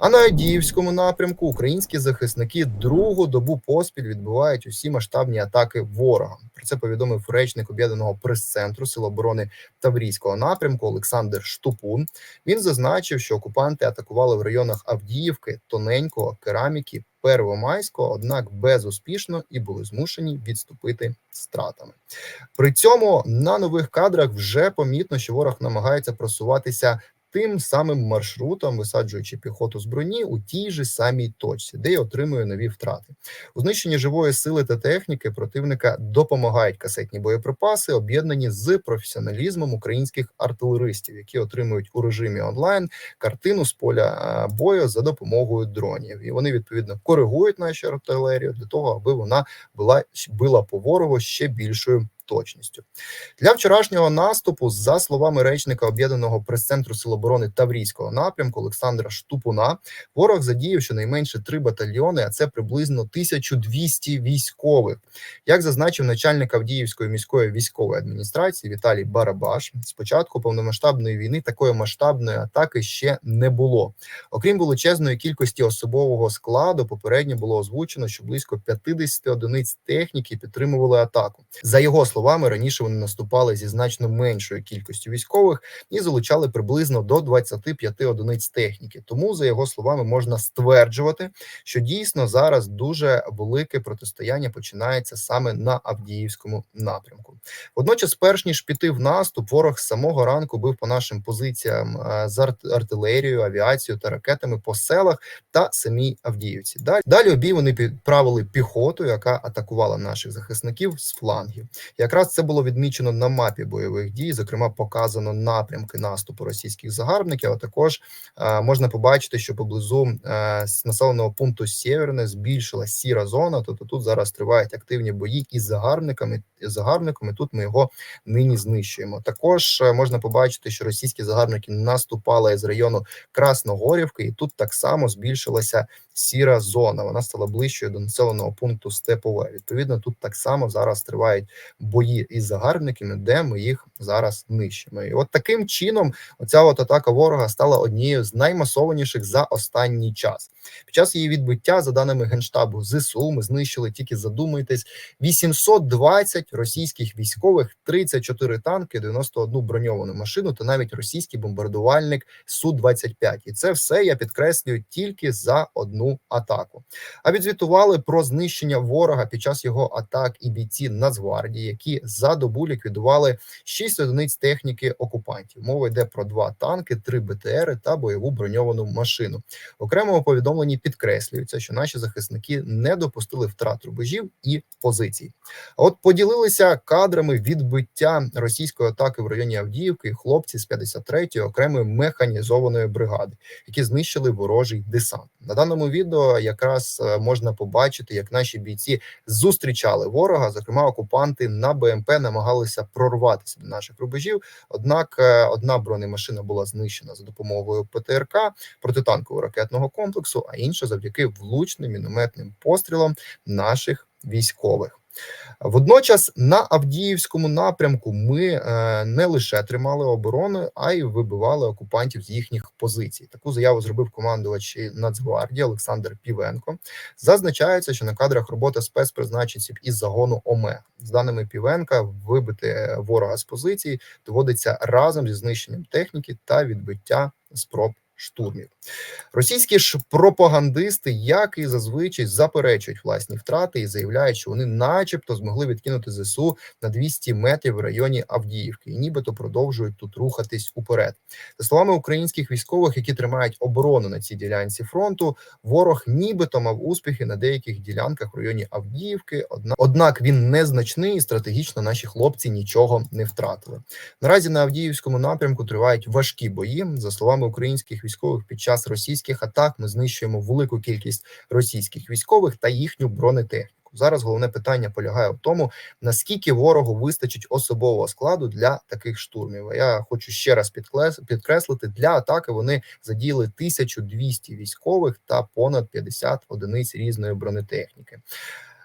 А на Адіївському напрямку українські захисники другу добу поспіль відбувають усі масштабні атаки ворога. Про це повідомив речник об'єднаного прес-центру Сил оборони Таврійського напрямку Олександр Штупун. Він зазначив, що окупанти атакували в районах Авдіївки, Тоненького, Кераміки, Первомайського, однак безуспішно і були змушені відступити стратами. При цьому на нових кадрах вже помітно, що ворог намагається просуватися тим самим маршрутом, висаджуючи піхоту з броні у тій же самій точці, де й отримує нові втрати. У знищенні живої сили та техніки противника допомагають касетні боєприпаси, об'єднані з професіоналізмом українських артилеристів, які отримують у режимі онлайн картину з поля бою за допомогою дронів, і вони відповідно коригують нашу артилерію для того, аби вона була била по ворогу ще більшою точністю. Для вчорашнього наступу, за словами речника об'єднаного прес-центру Сил оборони Таврійського напрямку Олександра Штупуна, ворог задіяв щонайменше три батальйони, а це приблизно 1200 військових. Як зазначив начальник Авдіївської міської військової адміністрації Віталій Барабаш, спочатку повномасштабної війни такої масштабної атаки ще не було. Окрім величезної кількості особового складу, попередньо було озвучено, що близько 50 одиниць техніки підтримували атаку. За його словами, словами, раніше вони наступали зі значно меншою кількістю військових і залучали приблизно до 25 одиниць техніки. Тому, за його словами, можна стверджувати, що дійсно зараз дуже велике протистояння починається саме на Авдіївському напрямку. Водночас, перш ніж піти в наступ, ворог з самого ранку бив по нашим позиціям е, з артилерією, авіацією та ракетами по селах та самій Авдіївці. Далі обій вони підправили піхоту, яка атакувала наших захисників з флангів. Якраз це було відмічено на мапі бойових дій. Зокрема, показано напрямки наступу російських загарбників. А також е, можна побачити, що поблизу е, населеного пункту Сєверне збільшила сіра зона. Тобто тут зараз тривають активні бої із загарбниками. Загарбниками тут ми його нині знищуємо. Також е, можна побачити, що російські загарбники наступали з району Красногорівки, і тут так само збільшилася сіра зона. Вона стала ближчою до населеного пункту Степове. Відповідно, тут так само зараз тривають бої із загарбниками, де ми їх зараз нищимо. І от таким чином, оця от атака ворога стала однією з наймасованіших за останній час. Під час її відбиття, за даними генштабу ЗСУ, ми знищили тільки задумайтесь 820 російських військових, 34 танки, 91 броньовану машину та навіть російський бомбардувальник су 25 І це все я підкреслюю тільки за одну атаку. А відзвітували про знищення ворога під час його атак і бійці Нацгвардії, які за добу ліквідували 6 одиниць техніки окупантів. Мова йде про два танки, три БТРи та бойову броньовану машину. Окремо повідомленні підкреслюється, що наші захисники не допустили втрат рубежів і позицій. А от поділилися кадрами відбиття російської атаки в районі Авдіївки хлопці з 53-ї окремої механізованої бригади, які знищили ворожий десант. На даному відео якраз е, можна побачити, як наші бійці зустрічали ворога. Зокрема, окупанти на БМП намагалися прорватися до наших рубежів. Однак е, одна бронемашина була знищена за допомогою ПТРК протитанкового ракетного комплексу, а інша завдяки влучним мінометним пострілам наших військових. Водночас на Авдіївському напрямку ми е, не лише тримали оборону, а й вибивали окупантів з їхніх позицій. Таку заяву зробив командувач Нацгвардії Олександр Півенко. Зазначається, що на кадрах робота спецпризначенців із загону ОМЕ з даними Півенка, вибити ворога з позиції доводиться разом зі знищенням техніки та відбиття спроб штурмів. Російські ж пропагандисти, як і зазвичай, заперечують власні втрати і заявляють, що вони, начебто, змогли відкинути зсу на 200 метрів в районі Авдіївки, і нібито продовжують тут рухатись уперед. За словами українських військових, які тримають оборону на цій ділянці фронту, ворог нібито мав успіхи на деяких ділянках в районі Авдіївки. однак він незначний і стратегічно наші хлопці нічого не втратили. Наразі на Авдіївському напрямку тривають важкі бої. За словами українських військових, під час російських атак ми знищуємо велику кількість російських військових та їхню бронетехніку. Зараз головне питання полягає в тому, наскільки ворогу вистачить особового складу для таких штурмів. Я хочу ще раз підкреслити, для атаки вони задіяли 1200 військових та понад 50 одиниць різної бронетехніки.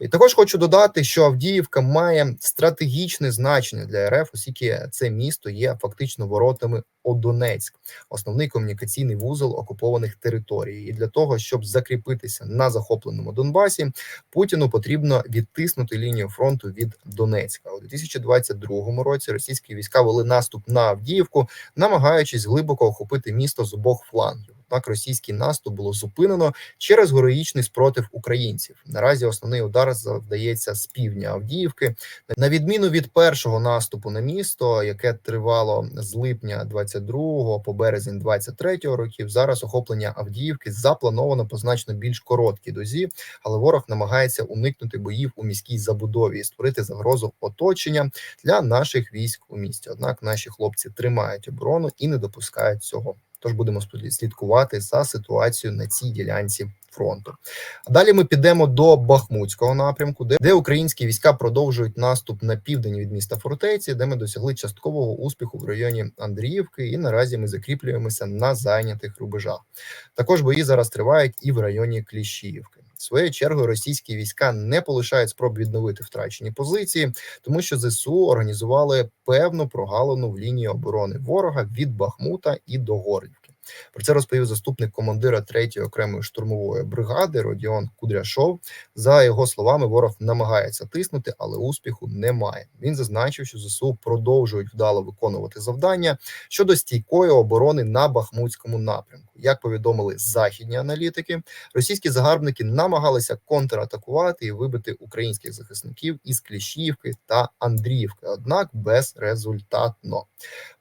І також хочу додати, що Авдіївка має стратегічне значення для РФ, оскільки це місто є фактично воротами у Донецьк, основний комунікаційний вузол окупованих територій. І для того, щоб закріпитися на захопленому Донбасі, Путіну потрібно відтиснути лінію фронту від Донецька. У 2022 році російські війська вели наступ на Авдіївку, намагаючись глибоко охопити місто з обох флангів. Однак російський наступ було зупинено через героїчний спротив українців. Наразі основний удар завдається з півдня Авдіївки. На відміну від першого наступу на місто, яке тривало з липня 22 по березень 23 років. Зараз охоплення Авдіївки заплановано по значно більш короткій дозі, але ворог намагається уникнути боїв у міській забудові і створити загрозу оточення для наших військ у місті. Однак наші хлопці тримають оборону і не допускають цього. Тож будемо слідкувати за ситуацією на цій ділянці фронту. А далі ми підемо до Бахмутського напрямку, де, де українські війська продовжують наступ на південь від міста Фортеці, де ми досягли часткового успіху в районі Андріївки, і наразі ми закріплюємося на зайнятих рубежах. Також бої зараз тривають і в районі Кліщіївки. Своєю чергою російські війська не полишають спроб відновити втрачені позиції, тому що зсу організували певну прогалину в лінії оборони ворога від Бахмута і до Горлівки. Про це розповів заступник командира 3-ї окремої штурмової бригади Родіон Кудряшов. За його словами, ворог намагається тиснути, але успіху немає. Він зазначив, що зсу продовжують вдало виконувати завдання щодо стійкої оборони на Бахмутському напрямку. Як повідомили західні аналітики, російські загарбники намагалися контратакувати і вибити українських захисників із Кліщівки та Андріївки, однак безрезультатно.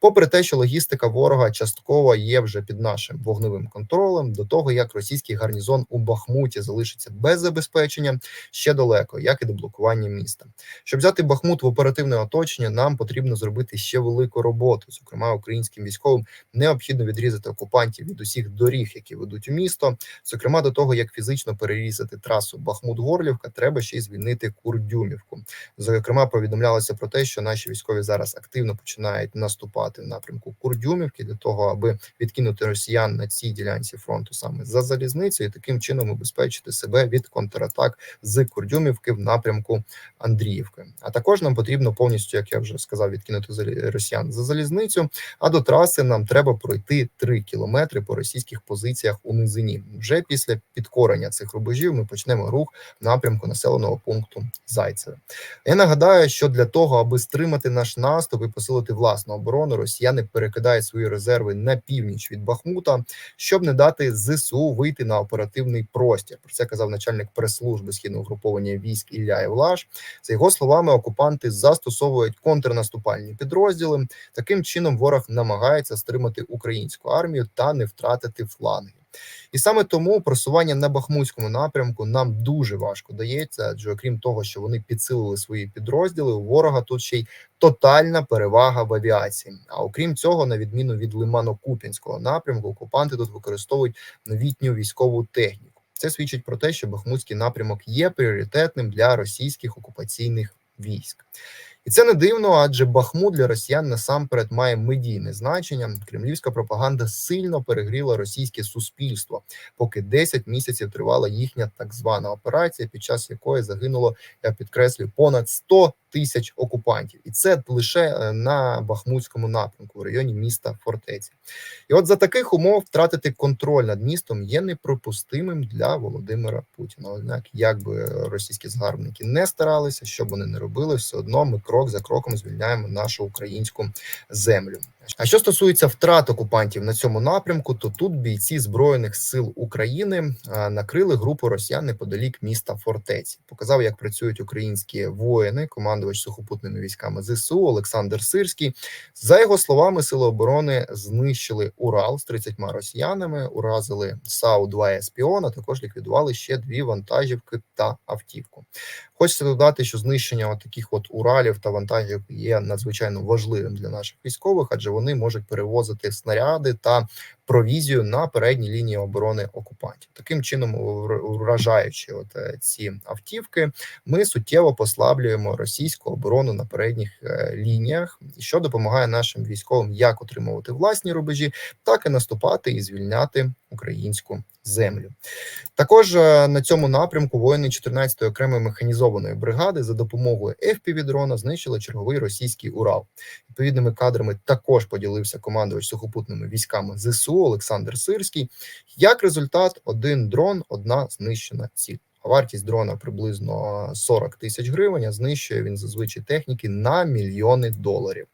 Попри те, що логістика ворога частково є вже під нашим вогневим контролем, до того як російський гарнізон у Бахмуті залишиться без забезпечення ще далеко, як і до блокування міста. Щоб взяти Бахмут в оперативне оточення, нам потрібно зробити ще велику роботу. Зокрема, українським військовим необхідно відрізати окупантів від усіх доріг, які ведуть у місто. Зокрема, до того як фізично перерізати трасу Бахмут-Горлівка, треба ще й звільнити Курдюмівку. Зокрема, повідомлялося про те, що наші військові зараз активно починають наступати в напрямку Курдюмівки для того, аби відкинути росіян на цій ділянці фронту саме за залізницею, і таким чином убезпечити себе від контратак з Курдюмівки в напрямку Андріївки. А також нам потрібно повністю, як я вже сказав, відкинути росіян за залізницю. А до траси нам треба пройти 3 кілометри по російських позиціях у низині. Вже після підкорення цих рубежів ми почнемо рух в напрямку населеного пункту Зайцеве. Я нагадаю, що для того, аби стримати наш наступ і посилити власну оборону, росіяни перекидають свої резерви на північ від Бахмута, щоб не дати зсу вийти на оперативний простір. Про це казав начальник прес-служби східного груповання військ Ілля Євлаш. За його словами, окупанти застосовують контрнаступальні підрозділи. Таким чином ворог намагається стримати українську армію та не втратити фланги. І саме тому просування на Бахмутському напрямку нам дуже важко дається, адже окрім того, що вони підсилили свої підрозділи, у ворога тут ще й тотальна перевага в авіації. А окрім цього, на відміну від Лимано-Куп'янського напрямку, окупанти тут використовують новітню військову техніку. Це свідчить про те, що Бахмутський напрямок є пріоритетним для російських окупаційних військ. І це не дивно, адже Бахмут для росіян насамперед має медійне значення. Кремлівська пропаганда сильно перегріла російське суспільство, поки 10 місяців тривала їхня так звана операція, під час якої загинуло, я підкреслюю, понад 100 тисяч окупантів, і це лише на Бахмутському напрямку в районі міста Фортеці. І от за таких умов втратити контроль над містом є неприпустимим для Володимира Путіна. Однак, як би російські згарбники не старалися, що вони не робили, все одно ми крок за кроком звільняємо нашу українську землю. А що стосується втрат окупантів на цьому напрямку, то тут бійці збройних сил України накрили групу росіян неподалік міста Фортеці. Показав, як працюють українські воїни, командувач сухопутними військами ЗСУ Олександр Сирський. За його словами, сили оборони знищили Урал з 30 росіянами, уразили САУ 2 Еспіон, а також ліквідували ще дві вантажівки та автівку. Хочеться додати, що знищення от таких от уралів вантажів є надзвичайно важливим для наших військових, адже вони можуть перевозити снаряди та провізію на передній лінії оборони окупантів. Таким чином, вражаючи от е, ці автівки, ми суттєво послаблюємо російську оборону на передніх е, лініях, що допомагає нашим військовим як отримувати власні рубежі, так і наступати і звільняти українську землю. Також е, на цьому напрямку воїни 14-ї окремої механізованої бригади за допомогою FPV-дрона знищили черговий російський Урал. Відповідними кадрами також поділився командувач сухопутними військами ЗСУ Олександр Сирський. Як результат, один дрон, одна знищена ціль. Вартість дрона приблизно 40 тисяч гривень. А знищує він зазвичай техніки на мільйони доларів.